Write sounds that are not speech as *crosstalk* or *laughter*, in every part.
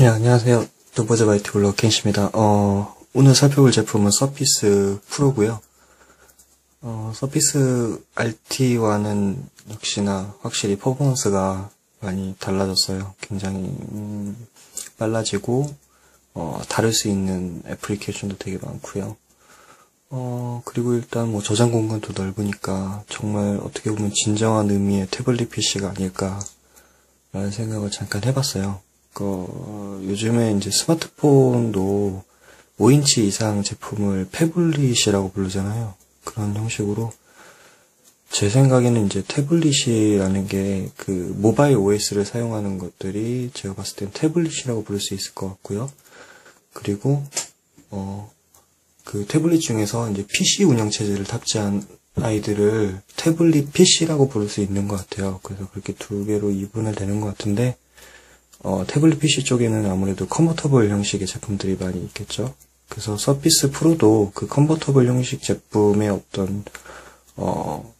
네, 안녕하세요. 노버즈 바이트 블로그 켄시입니다. 어, 오늘 살펴볼 제품은 서피스 프로고요. 어, 서피스 RT와는 역시나 확실히 퍼포먼스가 많이 달라졌어요. 굉장히 음, 빨라지고 어, 다룰 수 있는 애플리케이션도 되게 많고요. 어, 그리고 일단 뭐 저장 공간도 넓으니까 정말 어떻게 보면 진정한 의미의 태블릿 PC가 아닐까라는 생각을 잠깐 해봤어요. 그, 요즘에 이제 스마트폰도 5인치 이상 제품을 패블릿이라고 부르잖아요. 그런 형식으로 제 생각에는 이제 태블릿이라는 게 그 모바일 OS를 사용하는 것들이 제가 봤을 땐 태블릿이라고 부를 수 있을 것 같고요. 그리고 어 그 태블릿 중에서 이제 PC 운영 체제를 탑재한 아이들을 태블릿 PC라고 부를 수 있는 것 같아요. 그래서 그렇게 두 개로 이분을 되는 것 같은데 어, 태블릿 PC 쪽에는 아무래도 컨버터블 형식의 제품들이 많이 있겠죠. 그래서 서피스 프로도 그 컨버터블 형식 제품의 어떤 어,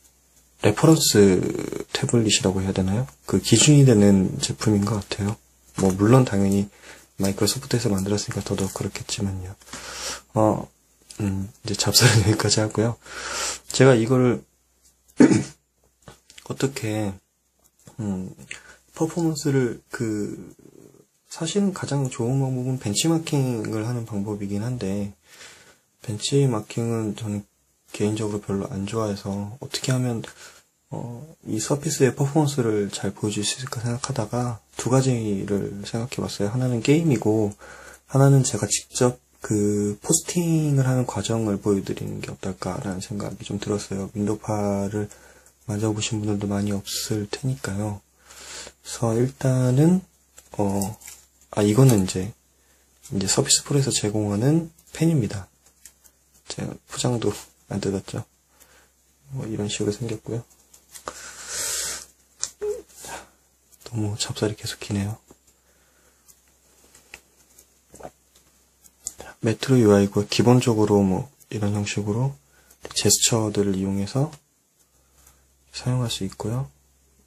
레퍼런스 태블릿이라고 해야 되나요? 그 기준이 되는 제품인 것 같아요. 뭐 물론 당연히 마이크로소프트에서 만들었으니까 더더욱 그렇겠지만요. 어, 음, 이제 잡설은 *laughs* 여기까지 하고요. 제가 이거를 *clears throat* 어떻게 음, 퍼포먼스를 그 사실은 가장 좋은 방법은 벤치마킹을 하는 방법이긴 한데 벤치마킹은 저는 개인적으로 별로 안 좋아해서 어떻게 하면 어, 이 서피스의 퍼포먼스를 잘 보여줄 수 있을까 생각하다가 두 가지를 생각해 봤어요. 하나는 게임이고 하나는 제가 직접 그 포스팅을 하는 과정을 보여드리는 게 어떨까라는 생각이 좀 들었어요. 윈도우파를 만져보신 분들도 많이 없을 테니까요. 그래서 일단은 어, 아 이거는 이제 이제 서비스 프로에서 제공하는 펜입니다. 제가 포장도 안 뜯었죠. 뭐 이런 식으로 생겼고요. 너무 잡살이 계속 기네요. 메트로 UI고 기본적으로 뭐 이런 형식으로 제스처들을 이용해서 사용할 수 있고요.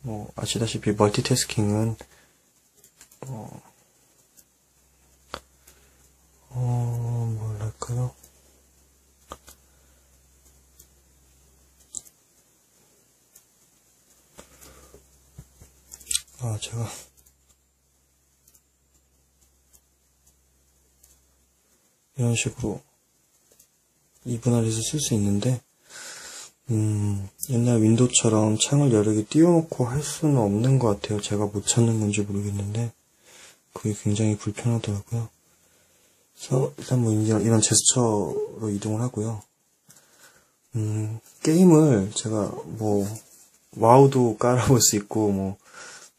뭐 아시다시피 멀티태스킹은 어, 어 뭐랄까요? 아 제가 이런 식으로 이분할해서 쓸 수 있는데 음, 옛날 윈도우처럼 창을 여러 개 띄워놓고 할 수는 없는 것 같아요. 제가 못 찾는 건지 모르겠는데, 그게 굉장히 불편하더라고요. 그래서, 일단 뭐, 이런 제스처로 이동을 하고요. 음, 게임을 제가 뭐, 와우도 *laughs* 깔아볼 수 있고, 뭐,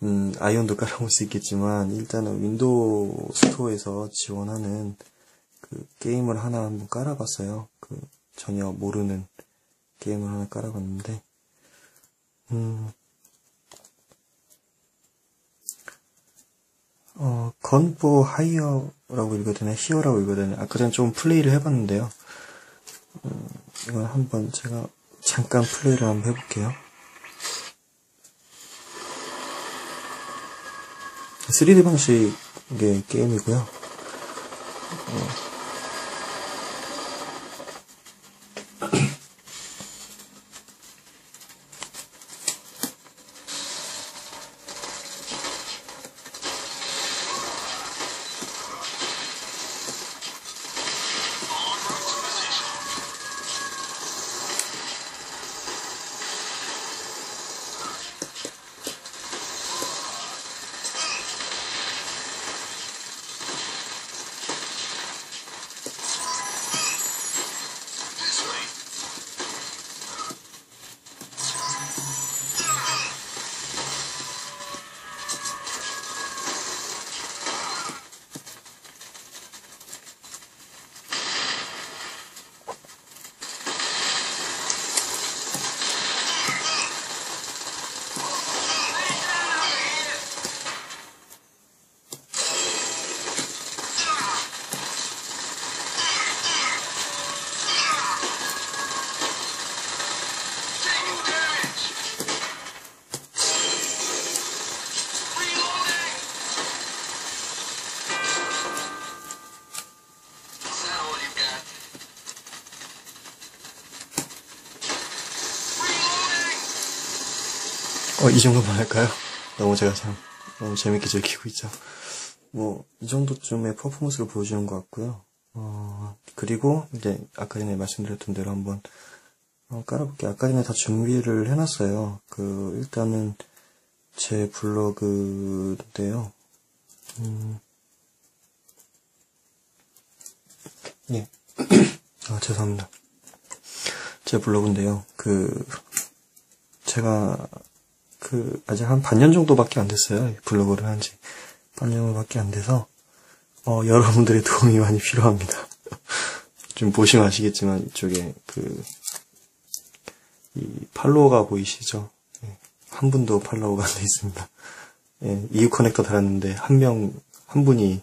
음, 아이온도 깔아볼 수 있겠지만, 일단은 윈도우 스토어에서 지원하는 그 게임을 하나 한번 깔아봤어요. 그, 전혀 모르는 게임을 하나 깔아봤는데, 음, 어, 건포 하이어라고 읽어야 되나, 히어라고 읽어야 되나, 아까 전에 좀 플레이를 해봤는데요. 음, 이걸 한번 제가 잠깐 플레이를 한번 해볼게요. 3D 방식의 게임이고요. 어, 어, 이 정도만 할까요? 너무 제가 참, 너무 재밌게 즐기고 있죠. 뭐, 이 정도쯤의 퍼포먼스를 보여주는 것 같고요. 어, 그리고, 이제, 아까 전에 말씀드렸던 대로 한번, 어, 깔아볼게요. 아까 전에 다 준비를 해놨어요. 그, 일단은, 제 블로그인데요. 음, 예. *clears throat* 아, 죄송합니다. 제 블로그인데요. 그, 제가, 그, 아직 한 반년 정도밖에 안 됐어요. 블로그를 한 지. 반년 정도밖에 안 돼서, 어, 여러분들의 도움이 많이 필요합니다. *laughs* 좀 보시면 아시겠지만, 이쪽에 그, 이 팔로워가 보이시죠? 예, 한 분도 팔로워가 안 돼 있습니다. 예, EU 커넥터 달았는데, 한 명, 한 분이,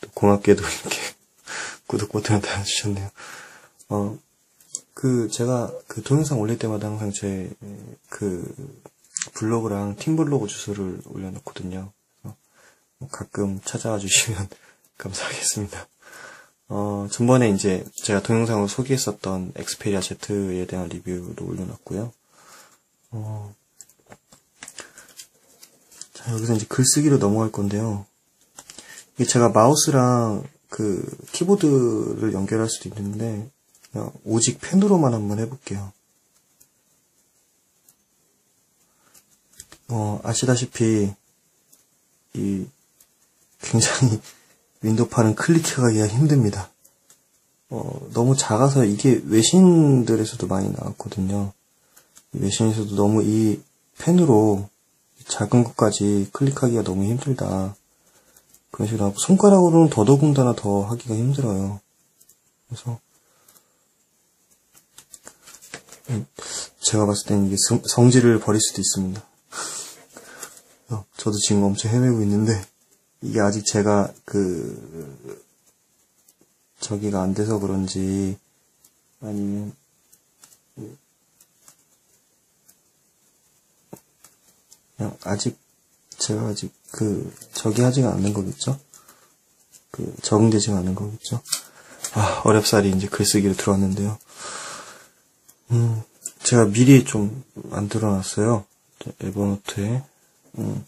또 고맙게도 이렇게, *laughs* 구독 버튼을 달아주셨네요. 어, 그, 제가 그 동영상 올릴 때마다 항상 제, 그, 블로그랑 팀블로그 주소를 올려놓거든요. 그래서 뭐 가끔 찾아와 주시면 *laughs* 감사하겠습니다. 어, 전번에 이제 제가 동영상으로 소개했었던 엑스페리아 Z에 대한 리뷰도 올려놨고요. 어, 자, 여기서 이제 글쓰기로 넘어갈 건데요. 이게 제가 마우스랑 그 키보드를 연결할 수도 있는데 오직 펜으로만 한번 해볼게요. 어, 아시다시피 이 굉장히 *laughs* 윈도우판은 클릭하기가 힘듭니다. 어, 너무 작아서 이게 외신들에서도 많이 나왔거든요. 외신에서도 너무 이 펜으로 작은 것까지 클릭하기가 너무 힘들다. 그런 식으로 손가락으로는 더더군다나 더 하기가 힘들어요. 그래서 제가 봤을 때는 이게 성질을 버릴 수도 있습니다. 저도 지금 엄청 헤매고 있는데 이게 아직 제가 그 저기가 안 돼서 그런지 아니면 그냥 아직 제가 아직 그 저기 하지가 않는 거겠죠? 그 적응되지가 않은 거겠죠? 아 어렵사리 이제 글쓰기로 들어왔는데요. 음 제가 미리 좀 만들어놨어요. 에버노트에 음,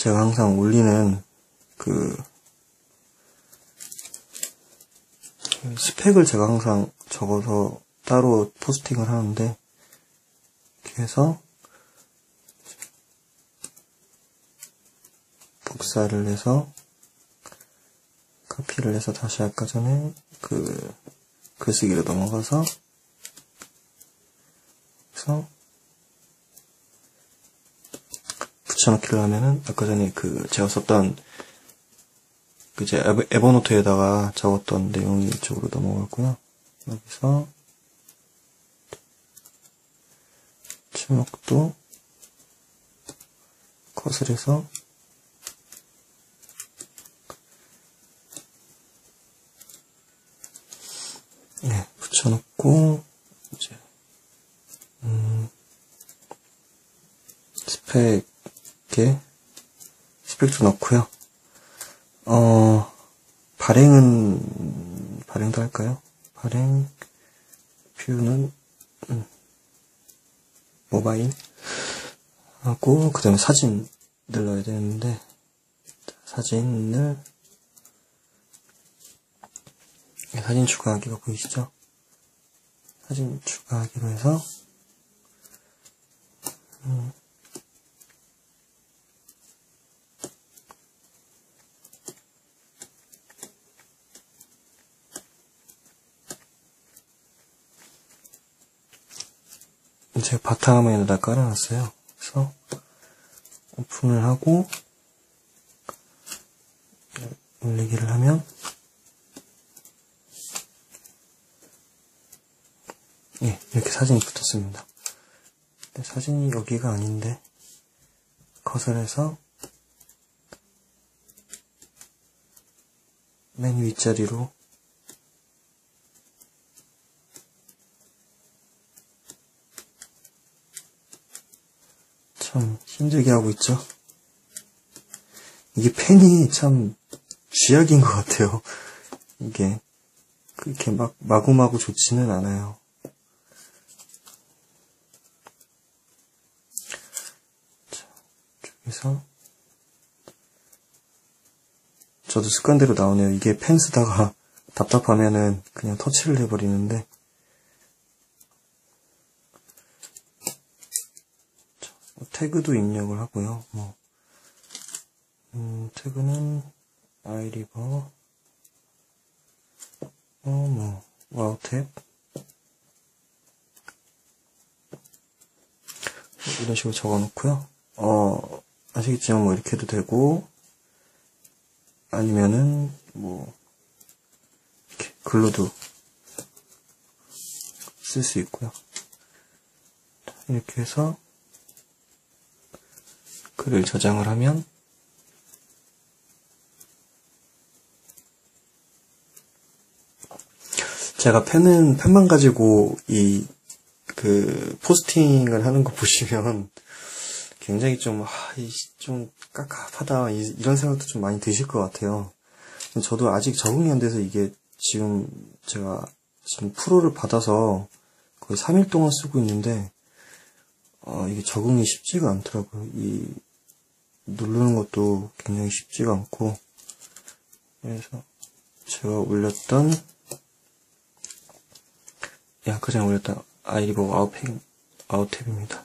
제가 항상 올리는 그 스펙을 제가 항상 적어서 따로 포스팅을 하는데 이렇게 해서 복사를 해서 카피를 해서 다시 아까 전에 그 글쓰기로 넘어가서 그래서 붙여넣기를 하면은 아까 전에 그 제가 썼던 그제 에버노트에다가 적었던 내용이 이쪽으로 넘어갔고요. 여기서 제목도 컷을 해서 네, 붙여놓고 이제 음, 스펙 이렇게 스펙도 넣고요. 어, 발행은, 발행도 할까요? 발행, 뷰는, 음, 모바일 하고, 그 다음에 사진 늘러야 되는데, 사진을, 사진 추가하기가 보이시죠? 사진 추가하기로 해서, 음, 제가 바탕화면에다 깔아놨어요. 그래서 오픈을 하고 올리기를 하면 예, 이렇게 사진이 붙었습니다. 사진이 여기가 아닌데 컷을 해서 맨 윗자리로 참 힘들게 하고 있죠. 이게 펜이 참 쥐약인 것 같아요. 이게 그렇게 막 마구마구 좋지는 않아요. 그래서 저도 습관대로 나오네요. 이게 펜 쓰다가 *laughs* 답답하면은 그냥 터치를 해버리는데 자, 뭐 태그도 입력을 하고요. 뭐 음, 태그는 아이리버 어뭐 와우탭 이런 식으로 적어놓고요. 어 아시겠지만 뭐 이렇게 해도 되고 아니면은 뭐 이렇게 글로도 쓸 수 있고요. 이렇게 해서 글을 저장을 하면 제가 펜은 펜만 가지고 이 그 포스팅을 하는 거 보시면 굉장히 좀, 아, 좀 깝깝하다 이 런 생각도 좀 많이 드실 것 같아요. 저도 아직 적응이 안 돼서 이게 지금 제가 지금 프로를 받아서 거의 3일 동안 쓰고 있는데 어, 이게 적응이 쉽지가 않더라고요. 이 누르는 것도 굉장히 쉽지가 않고 그래서 제가 올렸던 예, 아까 전에 올렸던 아이리버 아웃팩 아웃탭입니다.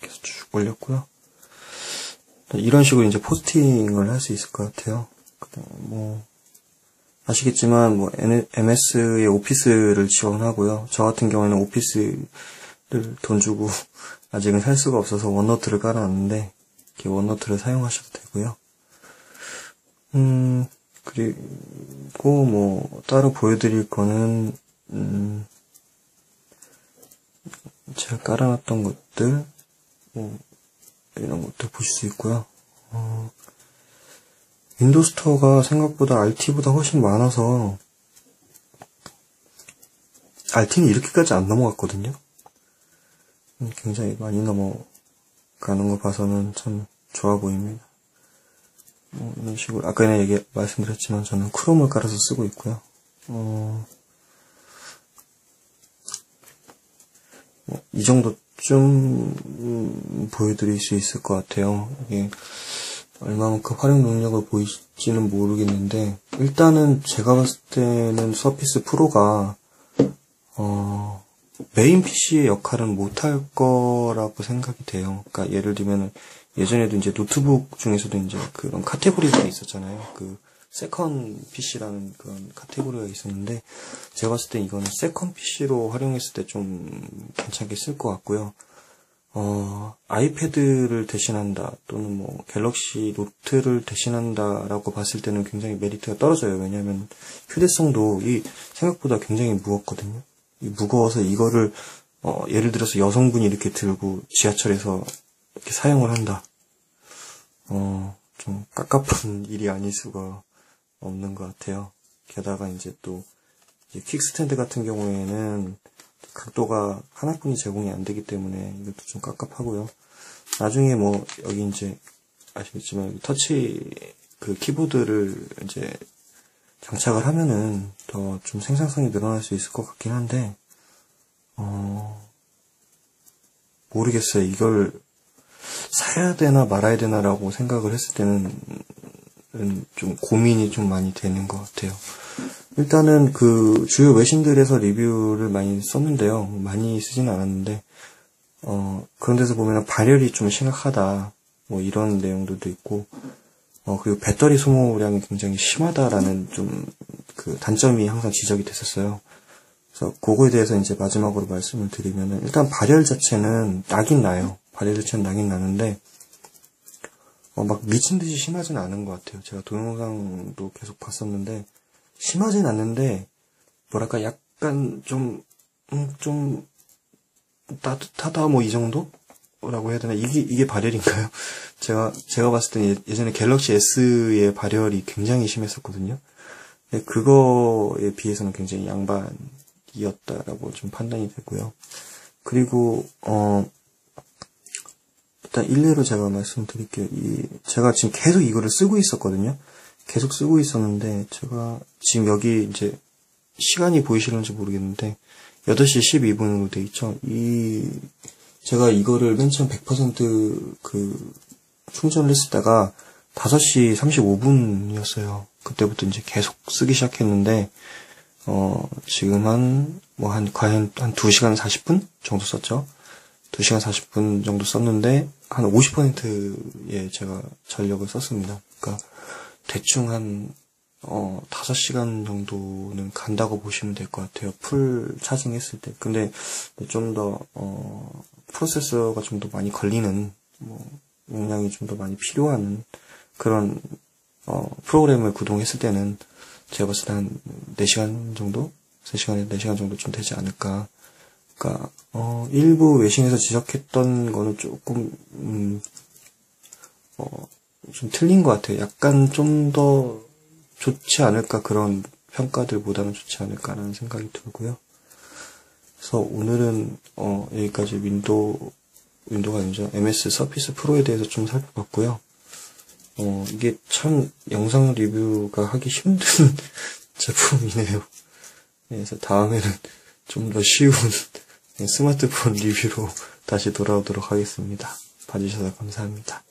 계속 쭉 올렸고요. 이런 식으로 이제 포스팅을 할 수 있을 것 같아요. 뭐 아시겠지만 뭐 MS의 오피스를 지원하고요. 저 같은 경우에는 오피스를 돈 주고 *laughs* 아직은 살 수가 없어서 원노트를 깔아놨는데 이렇게 원노트를 사용하셔도 되고요. 음 그리고 뭐 따로 보여드릴 거는 음 제가 깔아놨던 것들 뭐 이런 것도 보실 수 있고요. 어, 윈도우 스토어가 생각보다 RT보다 훨씬 많아서 RT는 이렇게까지 안 넘어갔거든요. 음, 굉장히 많이 넘어 가는 거 봐서는 참 좋아 보입니다. 뭐 이런 식으로 아까 전에 얘기 말씀드렸지만 저는 크롬을 깔아서 쓰고 있고요. 어, 뭐 이 정도 좀 음, 보여드릴 수 있을 것 같아요. 이게 얼마만큼 활용 능력을 보이실지는 모르겠는데 일단은 제가 봤을 때는 서피스 프로가 어, 메인 PC의 역할은 못할 거라고 생각이 돼요. 그러니까 예를 들면 예전에도 이제 노트북 중에서도 이제 그런 카테고리가 있었잖아요. 그 세컨 PC라는 그런 카테고리가 있었는데 제가 봤을 때 이거는 세컨 PC로 활용했을 때 좀 괜찮게 쓸 것 같고요. 어, 아이패드를 대신한다 또는 뭐 갤럭시 노트를 대신한다라고 봤을 때는 굉장히 메리트가 떨어져요. 왜냐하면 휴대성도 이 생각보다 굉장히 무겁거든요. 이 무거워서 이거를 어, 예를 들어서 여성분이 이렇게 들고 지하철에서 이렇게 사용을 한다. 어, 좀 깝깝한 *laughs* 일이 아닐 수가 없는 것 같아요. 게다가 이제 또 이제 킥스탠드 같은 경우에는 각도가 하나뿐이 제공이 안 되기 때문에 이것도 좀 깝깝하고요. 나중에 뭐 여기 이제 아시겠지만 터치 그 키보드를 이제 장착을 하면은 더 좀 생산성이 늘어날 수 있을 것 같긴 한데 어 모르겠어요. 이걸 사야 되나 말아야 되나라고 생각을 했을 때는 좀 고민이 좀 많이 되는 것 같아요. 일단은 그 주요 외신들에서 리뷰를 많이 썼는데요. 많이 쓰지는 않았는데, 어, 그런 데서 보면 발열이 좀 심각하다. 뭐 이런 내용들도 있고, 어, 그리고 배터리 소모량이 굉장히 심하다라는 좀 그 단점이 항상 지적이 됐었어요. 그래서 그거에 대해서 이제 마지막으로 말씀을 드리면은 일단 발열 자체는 나긴 나요. 발열 자체는 나긴 나는데, 어, 막 미친 듯이 심하진 않은 것 같아요. 제가 동영상도 계속 봤었는데, 심하진 않는데, 뭐랄까, 약간 좀, 음, 좀, 따뜻하다, 뭐, 이 정도? 라고 해야 되나? 이게, 이게 발열인가요? *laughs* 제가, 제가 봤을 때 예전에 갤럭시 S의 발열이 굉장히 심했었거든요. 근데 그거에 비해서는 굉장히 양반이었다라고 좀 판단이 되고요. 그리고, 어, 일단 일례로 제가 말씀드릴게요. 이 제가 지금 계속 이거를 쓰고 있었거든요. 계속 쓰고 있었는데 제가 지금 여기 이제 시간이 보이시는지 모르겠는데 8시 12분으로 돼 있죠. 이 제가 이거를 맨 처음 100%그 충전을 했을 때가 5시 35분이었어요. 그때부터 이제 계속 쓰기 시작했는데, 어, 지금 한, 뭐, 한, 과연 한 2시간 40분 정도 썼죠? 2시간 40분 정도 썼는데, 한 50%의 제가 전력을 썼습니다. 그러니까, 대충 한, 어, 5시간 정도는 간다고 보시면 될 것 같아요. 풀 차징 했을 때. 근데, 좀 더, 어, 프로세서가 좀 더 많이 걸리는, 뭐, 용량이 좀 더 많이 필요한 그런, 어, 프로그램을 구동했을 때는, 제가 봤을 때 한 4시간 정도? 3시간에 4시간 정도 좀 되지 않을까. 그니까, 어, 일부 외신에서 지적했던 거는 조금, 음, 어, 좀 틀린 것 같아요. 약간 좀 더 좋지 않을까 그런 평가들보다는 좋지 않을까라는 생각이 들고요. 그래서 오늘은 어, 여기까지 윈도우 윈도우가 아니죠. MS 서피스 프로에 대해서 좀 살펴봤고요. 어, 이게 참 영상 리뷰가 하기 힘든 *laughs* 제품이네요. 네, 그래서 다음에는 좀 더 쉬운 스마트폰 리뷰로 다시 돌아오도록 하겠습니다. 봐주셔서 감사합니다.